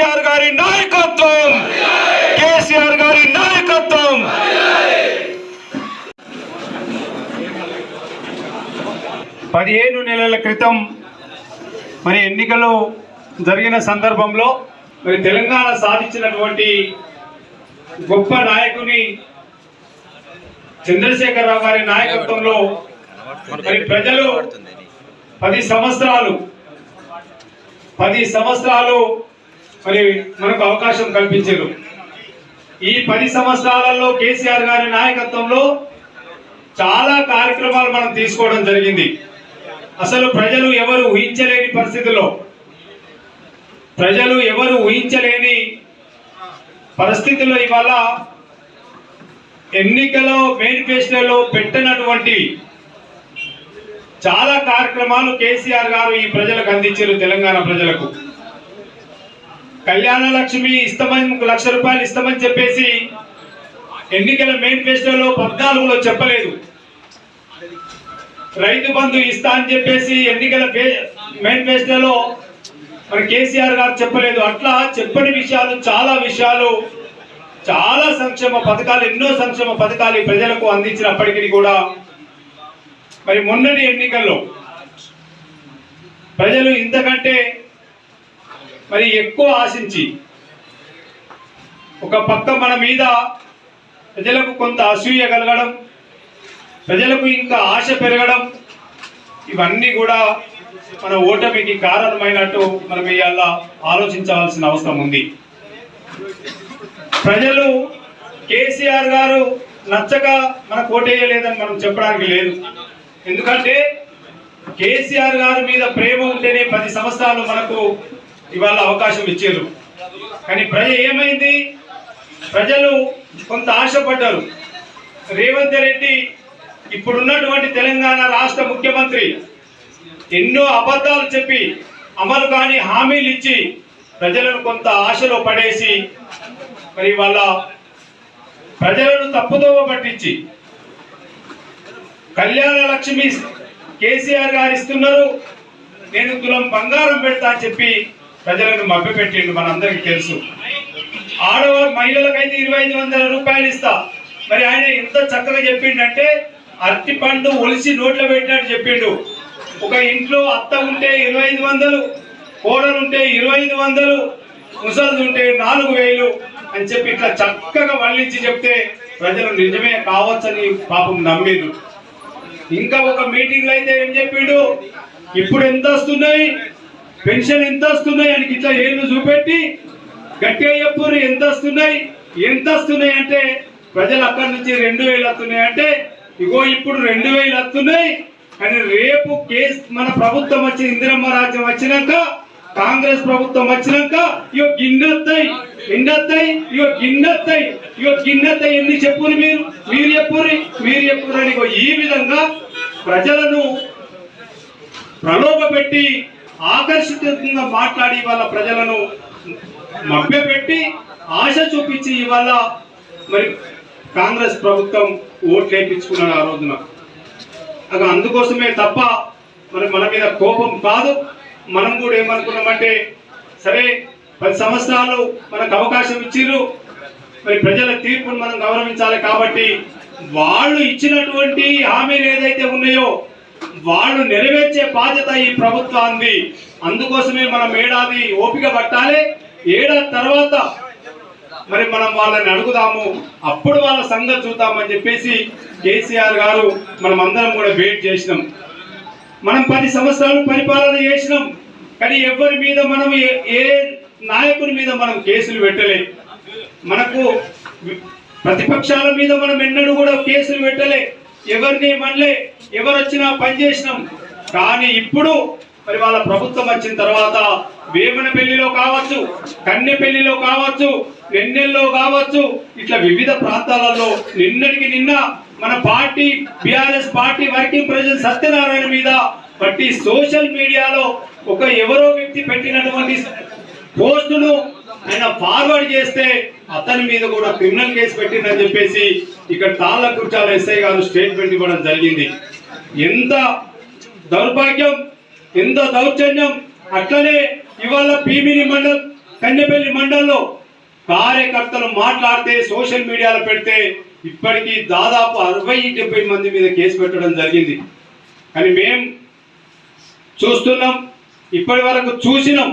కేసీఆర్ గారి నాయకత్వం! కేసీఆర్ గారి నాయకత్వం! పదిహేను నెలల క్రితం మరి ఎన్నికలు జరిగిన సందర్భంలో మరి తెలంగాణ సాధించినటువంటి గొప్ప నాయకుని చంద్రశేఖరరావు గారి నాయకత్వంలో మరి ప్రజలు పది సంవత్సరాలు పది సంవత్సరాలు మరి మనకు అవకాశం కల్పించారు. ఈ పది సంవత్సరాలలో కేసీఆర్ గారి నాయకత్వంలో చాలా కార్యక్రమాలు మనం తీసుకోవడం జరిగింది. అసలు ప్రజలు ఎవరు ఊహించలేని పరిస్థితుల్లో ప్రజలు ఎవరు ఊహించలేని పరిస్థితుల్లో ఇవాళ ఎన్నికలో మేనిఫెస్టోలో పెట్టినటువంటి చాలా కార్యక్రమాలు కేసీఆర్ గారు ఈ ప్రజలకు అందించారు తెలంగాణ ప్రజలకు. కళ్యాణ లక్ష్మి ఇస్తామని లక్ష రూపాయలు ఇస్తామని చెప్పేసి ఎన్నికల మేనిఫెస్టోలో పద్నాలుగులో చెప్పలేదు. రైతు బంధు ఇస్తా అని చెప్పేసి ఎన్నికల పే- మేనిఫెస్టోలో మరి కేసీఆర్ గారు చెప్పలేదు. అట్లా చెప్పని విషయాలు చాలా విషయాలు చాలా సంక్షేమ పథకాలు ఎన్నో సంక్షేమ పథకాలు ఈ ప్రజలకు అందించినప్పటికీ కూడా మరి మొన్నటి ఎన్నికల్లో ప్రజలు ఇంతకంటే మరి ఎక్కువ ఆశించి ఒక పక్క మన మీద ప్రజలకు కొంత అసూయ కలగడం ప్రజలకు ఇంకా ఆశ పెరగడం ఇవన్నీ కూడా మన ఓటమికి కారణమైనట్టు మనం ఇవాళ ఆలోచించవలసిన అవసరం ఉంది. ప్రజలు కేసీఆర్ గారు నచ్చక మన కోటేయలేదని మనం చెప్పడానికి లేదు. ఎందుకంటే కేసీఆర్ గారి మీద ప్రేమ ఉంటేనే పది సంవత్సరాలు మనకు ఇవాళ అవకాశం ఇచ్చారు. కానీ ప్రజ ఏమైంది? ప్రజలు కొంత ఆశపడ్డారు. రేవంత్ రెడ్డి ఇప్పుడున్నటువంటి తెలంగాణ రాష్ట్ర ముఖ్యమంత్రి ఎన్నో అబద్ధాలు చెప్పి అమలు కాని హామీలు ఇచ్చి ప్రజలను కొంత ఆశలో పడేసి మరి వాళ్ళ ప్రజలను తప్పుదోవ పట్టించి కళ్యాణ లక్ష్మి కేసీఆర్ గారు ఇస్తున్నారు. నేను తులం బంగారం పెడతా అని చెప్పి ప్రజలను మభ్యపెట్టిండు మనందరికి తెలుసు. ఆడవాళ్ళ మహిళలకైతే ఇరవై ఐదు వందల రూపాయలు ఇస్తా. మరి ఆయన ఎంత చక్కగా చెప్పిండంటే అరటి పండు ఒలిసి నోట్లో పెట్టినట్టు చెప్పిండు. ఒక ఇంట్లో అత్త ఉంటే ఇరవై ఐదు వందలు కోడలుంటే ఇరవై ఐదు వందలు ముసలిది ఉంటే నాలుగు వేలు అని చెప్పి ఇట్లా చక్కగా వల్లించి చెప్తే ప్రజలు నిజమే కావచ్చని పాపం నమ్మిరు ఇంకా ఒక మీటింగ్లో అయితే ఏం చెప్పిండు? ఇప్పుడు ఎంత వస్తున్నాయి? పెన్షన్ ఎంత వస్తున్నాయి అని ఇట్లా ఏళ్ళు చూపెట్టి గట్టిగా చెప్పురు ఎంత వస్తున్నాయి ఎంత వస్తున్నాయి అంటే ప్రజలు అక్కడి నుంచి రెండు వేలు వస్తున్నాయి అంటే ఇగో ఇప్పుడు రెండు వేలు వస్తున్నాయి అని రేపు కేస్ మన ప్రభుత్వం వచ్చి ఇందిరమ్మ రాజ్యం వచ్చినాక కాంగ్రెస్ ప్రభుత్వం వచ్చినాక ఇగో గిన్నెత్తాయి ఎన్నెత్తాయి ఇగో గిన్నెత్తాయి ఇగో గిన్నెత్తాయి ఎన్ని చెప్పురు మీరు? మీరు చెప్పురి మీరు చెప్పురు అని ఇగో ఈ విధంగా ప్రజలను ప్రలోభపెట్టి ఆకర్షితంగా మాట్లాడి వాళ్ళ ప్రజలను మభ్యపెట్టి ఆశ చూపించి ఇవాళ మరి కాంగ్రెస్ ప్రభుత్వం ఓట్లు వేయించుకున్నాడు ఆ రోజున. అది అందుకోసమే తప్ప మరి మన మీద కోపం కాదు. మనం కూడా ఏమనుకున్నామంటే సరే పది సంవత్సరాలు మనకు అవకాశం ఇచ్చిర్రు. మరి ప్రజల తీర్పును మనం గౌరవించాలి కాబట్టి వాళ్ళు ఇచ్చినటువంటి హామీలు ఏదైతే ఉన్నాయో వాళ్ళు నెరవేర్చే బాధ్యత ఈ ప్రభుత్వాన్ని అందుకోసమే మనం ఏడాది ఓపిక పట్టాలి. ఏడాది తర్వాత మరి మనం వాళ్ళని అడుగుదాము. అప్పుడు వాళ్ళ సంగతి చూద్దామని చెప్పేసి కేసీఆర్ గారు మనం అందరం కూడా వెయిట్ చేసినాం. మనం పది సంవత్సరాలు పరిపాలన చేసినాం. కానీ ఎవరి మీద మనం ఏ- ఏ నాయకుని మీద మనం కేసులు పెట్టలే. మనకు ప్రతిపక్షాల మీద మనం ఎన్నడూ కూడా కేసులు పెట్టలే. ఎవరిని మనలే ఎవరు వచ్చినా పని చేసినాం. కానీ ఇప్పుడు మరి వాళ్ళ ప్రభుత్వం వచ్చిన తర్వాత వేమన పెళ్ళిలో కావచ్చు కన్నె పెళ్ళిలో కావచ్చు వెన్నెల్లో కావచ్చు ఇట్లా వివిధ ప్రాంతాలలో నిన్నటికి నిన్న మన party BRS party working president Satyanarayana మీద బట్టి సోషల్ మీడియాలో ఒక ఎవరో వ్యక్తి పెట్టినటువంటి పోస్టును ఆయన ఫార్వర్డ్ చేస్తే అతని మీద కూడా క్రిమినల్ కేసు పెట్టిందని చెప్పేసి ఇక్కడ తాళ్ళ కుర్చాల ఎస్ఐ గారు స్టేట్మెంట్ ఇవ్వడం జరిగింది. ఎంత దౌర్భాగ్యం ఎంత దౌర్జన్యం అట్లనే ఇవాళ పీమిని మండల్ కన్నెపల్లి మండల్లో కార్యకర్తలు మాట్లాడితే సోషల్ మీడియాలో పెడితే ఇప్పటికీ దాదాపు అరవై డెబ్బై మంది మీద కేసు పెట్టడం జరిగింది. కానీ మేం చూస్తున్నాం ఇప్పటి వరకు చూసినాం.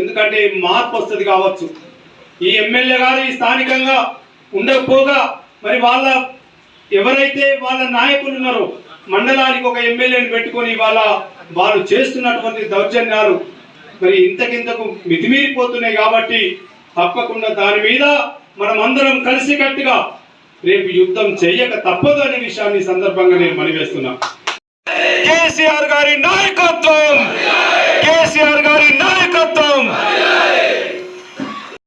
ఎందుకంటే మార్పు వస్తుంది కావచ్చు. ఈ ఎమ్మెల్యే గారు ఈ స్థానికంగా ఉండకపోగా మరి వాళ్ళ ఎవరైతే వాళ్ళ నాయకులు ఉన్నారో మండలానికి ఒక ఎమ్మెల్యేని పెట్టుకొని వాళ్ళ వాళ్ళు చేస్తున్నటువంటి దౌర్జన్యాలు మరి ఇంతకింతకు మితిమీరిపోతున్నాయి కాబట్టి తప్పకుండా దాని మీద మనం అందరం కలిసికట్టుగా రేపు యుద్ధం చేయక తప్పదు అనే విషయాన్ని సందర్భంగా నేను మనవేస్తున్నా కేసీఆర్ గారి నాయకత్వం. కేసీఆర్ గారి